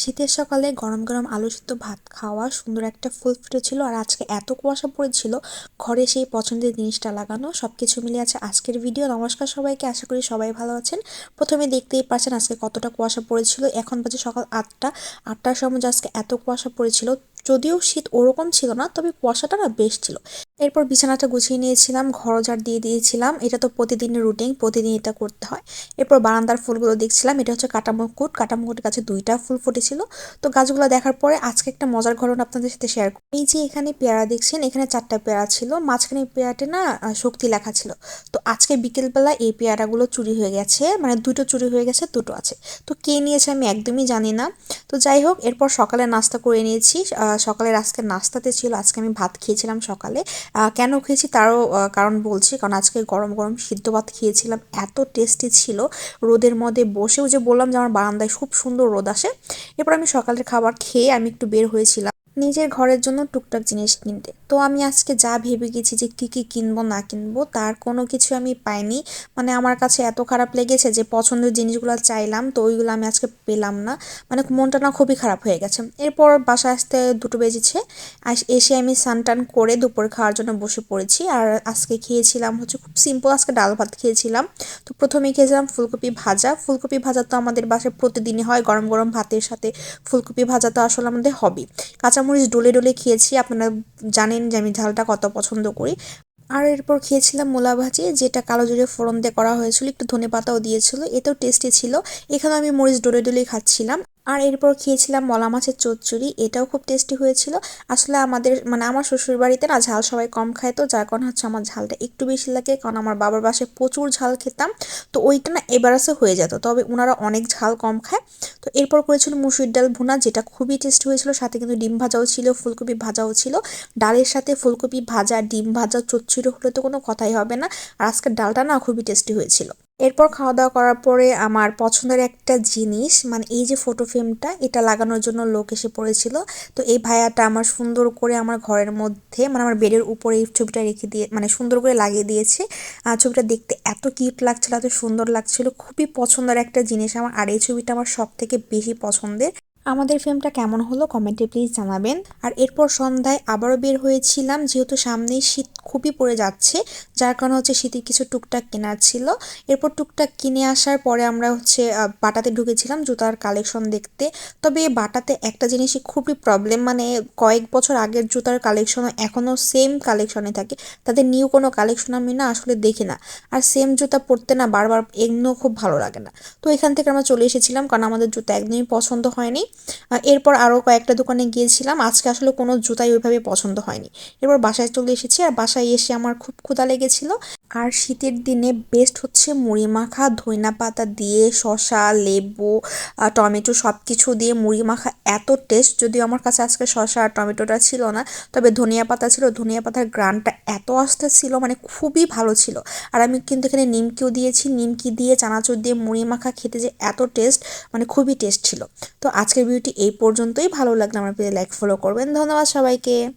শীতের সকালে গরম গরম আলু সিদ্ধ ভাত খাওয়া সুন্দর একটা ফুল ফুটেছিল আর আজকে এত কুয়াশা পড়েছিল, ঘরে সেই পছন্দের জিনিসটা লাগানো সব কিছু মিলে আছে আজকের ভিডিও নমস্কার সবাইকে, আশা করি সবাই ভালো আছেন। প্রথমে দেখতেই পাচ্ছেন আজকে কতটা কুয়াশা পড়েছিল। এখন বাজে সকাল আটটা। আটটার সময় আজকে এত কুয়াশা পড়েছিল, যদিও শীত ওরকম ছিল না, তবে কুয়াশাটা না বেশ ছিল। এরপর বিছানাটা গুছিয়ে নিয়েছিলাম ঘর দিয়ে দিয়েছিলাম। এটা তো প্রতিদিনের রুটিন প্রতিদিন এটা করতে হয়। এরপর বারান্দার ফুলগুলো দেখছিলাম, এটা হচ্ছে কাটামুকুট। কাটামুকুটের কাছে দুইটা ফুল ফুটেছিল। তো গাছগুলো দেখার পরে আজকে একটা মজার ঘটনা আপনাদের সাথে শেয়ার করি এই যে এখানে পেয়ারা দেখছেন, এখানে চারটা পেয়ারা ছিল। মাঝখানে পেয়ারাতে না শক্তি লেখা ছিল। তো আজকে বিকেলবেলা এই পেয়ারাগুলো চুরি হয়ে গেছে মানে দুটো চুরি হয়ে গেছে, দুটো আছে। তো কে নিয়েছে আমি একদমই জানি না। তো যাই হোক, এরপর সকালে নাস্তা করে নিয়েছি। সকালের আজকে নাস্তাতে ছিল, আজকে আমি ভাত খেয়েছিলাম সকালে। কেন খেয়েছি তারও কারণ বলছি, কারণ আজকে গরম গরম সিদ্ধ ভাত খেয়েছিলাম, এত টেস্টি ছিল। রোদের মধ্যে বসেও যে বললাম যে আমার বারান্দায় খুব সুন্দর রোদ আসে। এরপর আমি সকালের খাবার খেয়ে আমি একটু বের হয়েছিলাম। নিজের ঘরের জন্য টুকটাক জিনিস কিনতে। তো আমি আজকে যা ভেবে গেছি যে কী কী কিনবো, না কিনবো, তার কোনো কিছু আমি পাইনি। মানে আমার কাছে এত খারাপ লেগেছে যে পছন্দের জিনিসগুলো চাইলাম, তো ওইগুলো আমি আজকে পেলাম না। মানে মনটা না খুবই খারাপ হয়ে গেছে। এরপর বাসায় আসতে দুটো বেজেছে। এসে আমি সানটান করে দুপুর খাওয়ার জন্য বসে পড়েছি। আর আজকে খেয়েছিলাম হচ্ছে খুব সিম্পল আজকে ডাল ভাত খেয়েছিলাম। তো প্রথমে খেয়েছিলাম ফুলকপি ভাজা। ফুলকপি ভাজা তো আমাদের বাসায় প্রতিদিনই হয় গরম গরম ভাতের সাথে। ফুলকপি ভাজা তো আসলে আমাদের হবি কাঁচামরিচ ডলে ডলে খেয়েছি, আপনারা জানেন যে আমি ঝালটা কত পছন্দ করি। আর এরপর খেয়েছিলাম মোলা ভাজি, যেটা কালো জিরে ফোড়ন দিয়ে করা হয়েছিল, একটু ধনে পাতাও দিয়েছিল, এতেও টেস্টি ছিল। এখানে আমি মরিচ ডলে ডলে খাচ্ছিলাম। আর এরপর খেয়েছিলাম মলা মাছের চচ্চড়ি, এটাও খুব টেস্টি হয়েছিল। আসলে আমাদের মানে আমার শ্বশুর বাড়িতে না ঝাল সবাই কম খায় তো, যার কারণে হচ্ছে আমার ঝালটা একটু বেশি লাগে, কারণ আমার বাবার বাসায় প্রচুর ঝাল খেতাম। তো ওইটা না এবারাসে হয়ে যেত, তবে ওনারা অনেক ঝাল কম খায়। তো এরপর করেছিল মুসুর ডাল ভুনা, যেটা খুবই টেস্টি হয়েছিল, সাথে কিন্তু ডিম ভাজাও ছিল, ফুলকপি ভাজাও ছিল। ডালের সাথে ফুলকপি ভাজা, ডিম ভাজা, চচ্চড়ি হলে তো কোনো কথাই হবে না। আর আজকের ডালটা না খুবই টেস্টি হয়েছিল। এরপর খাওয়া দাওয়া করার পরে আমার পছন্দের একটা জিনিস মানে এই যে ফটো ফ্রেমটা এটা লাগানোর জন্য লোক এসে পড়েছিল। তো এই ভাইয়াটা আমার সুন্দর করে আমার ঘরের মধ্যে মানে আমার বেডের উপরে এই ছবিটা রেখে দিয়ে মানে সুন্দর করে লাগিয়ে দিয়েছে। আর ছবিটা দেখতে এত কিউট লাগছিল, এত সুন্দর লাগছিল। খুবই পছন্দের একটা জিনিস আমার, আর এই ছবিটা আমার সব থেকে বেশি পছন্দের। আমাদের ফিল্মটা কেমন হলো কমেন্টে প্লিজ জানাবেন। আর এরপর সন্ধ্যায় আবারও বের হয়েছিলাম, যেহেতু সামনেই শীত খুবই পড়ে যাচ্ছে, যার কারণে হচ্ছে শীতের কিছু টুকটাক কেনার ছিল। এরপর টুকটাক কিনে আসার পরে আমরা হচ্ছে বাটাতে ঢুকেছিলাম জুতার কালেকশন দেখতে। তবে বাটাতে একটা জিনিসই খুবই প্রবলেম মানে কয়েক বছর আগের জুতার কালেকশন এখনও সেম কালেকশনে থাকে। তাদের নিউ কোনো কালেকশন আমি না আসলে দেখি না। আর সেম জুতা পরতে না বারবার এগুলো খুব ভালো লাগে না। তো এখান থেকে আমরা চলে এসেছিলাম, কারণ আমাদের জুতা একদমই পছন্দ হয়নি। এরপর আরও কয়েকটা দোকানে গিয়েছিলাম, আজকে আসলে কোনো জুতাই ওইভাবে পছন্দ হয়নি। এরপর বাসায় চলে এসেছি, আর বাসায় এসে আমার খুব ক্ষুধা লেগেছিল। আর শীতের দিনে বেস্ট হচ্ছে মুড়ি মাখা, ধইনা পাতা দিয়ে শশা লেবু টমেটো সব কিছু দিয়ে মুড়ি মাখা এত টেস্ট যদিও আমার কাছে আজকে শশা আর টমেটোটা ছিল না, তবে ধনিয়া পাতা ছিল। ধনিয়া পাতার গ্রানটা এত আস্তে ছিল মানে খুবই ভালো ছিল। আর আমি কিন্তু এখানে নিমকিও দিয়েছি। নিমকি দিয়ে, চানাচুর দিয়ে মুড়ি মাখা খেতে যে এত টেস্ট মানে খুবই টেস্ট ছিল। তো আজকের ভিডিওটি এই পর্যন্তই। ভালো লাগলে আমার পেজে লাইক ফলো করবেন। ধন্যবাদ সবাইকে।